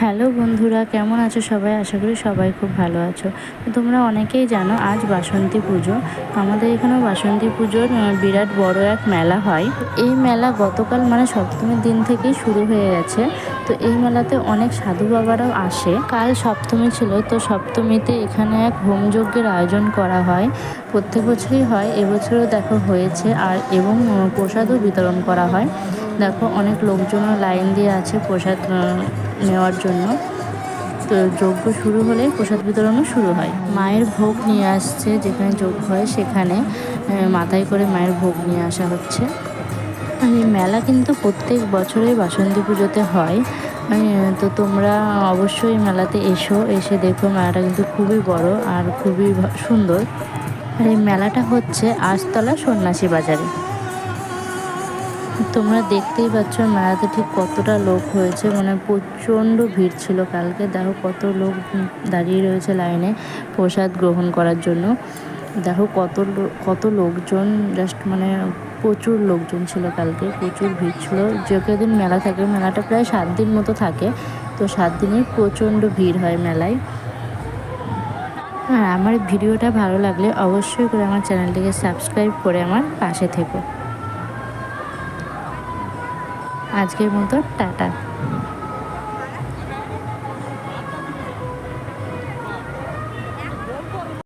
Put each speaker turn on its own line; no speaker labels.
Hello বন্ধুরা, কেমন আছো সবাই? আশা করি সবাই খুব ভালো আছো। তোমরা অনেকেই জানো, আজ বাসন্তী পুজো। আমাদের এখানেও বাসন্তী পুজোর বিরাট বড় এক মেলা হয়। এই মেলা গতকাল মানে সপ্তমীর দিন থেকেই শুরু হয়ে গেছে। তো এই মেলাতে অনেক সাধু বাবারাও আসে। কাল সপ্তমী ছিল, তো সপ্তমীতে এখানে এক হোমযজ্ঞের আয়োজন করা হয়। প্রত্যেক বছরই হয়, এবছরও দেখো হয়েছে। আর এবং প্রসাদও বিতরণ করা হয়। দেখো অনেক লোকজনও লাইন দিয়ে আছে প্রসাদ নেওয়ার জন্য। তো যজ্ঞ শুরু হলে প্রসাদ বিতরণও শুরু হয়। মায়ের ভোগ নিয়ে আসছে, যেখানে যজ্ঞ হয় সেখানে মাথায় করে মায়ের ভোগ নিয়ে আসা হচ্ছে। এই মেলা কিন্তু প্রত্যেক বছরই বাসন্তী পুজোতে হয়। তো তোমরা অবশ্যই মেলাতে এসো, এসে দেখো মেলাটা কিন্তু খুবই বড় আর খুবই সুন্দর। আর এই মেলাটা হচ্ছে আজতলা সন্ন্যাসী বাজারে। তোমরা দেখতেই পাচ্ছ মেলাতে ঠিক কতটা লোক হয়েছে। মানে প্রচণ্ড ভিড় ছিল কালকে। দেখো কত লোক দাঁড়িয়ে রয়েছে লাইনে প্রসাদ গ্রহণ করার জন্য। দেখো কত কত লোকজন জাস্ট মানে প্রচুর লোকজন ছিল কালকে, প্রচুর ভিড় ছিল। যে দিন মেলা থাকে, মেলাটা প্রায় সাত দিন মতো থাকে। তো সাত দিনেই প্রচণ্ড ভিড় হয় মেলায়। আর আমার ভিডিওটা ভালো লাগলে অবশ্যই করে আমার চ্যানেলটিকে সাবস্ক্রাইব করে আমার পাশে থেকো। আজকের মতো টাটা।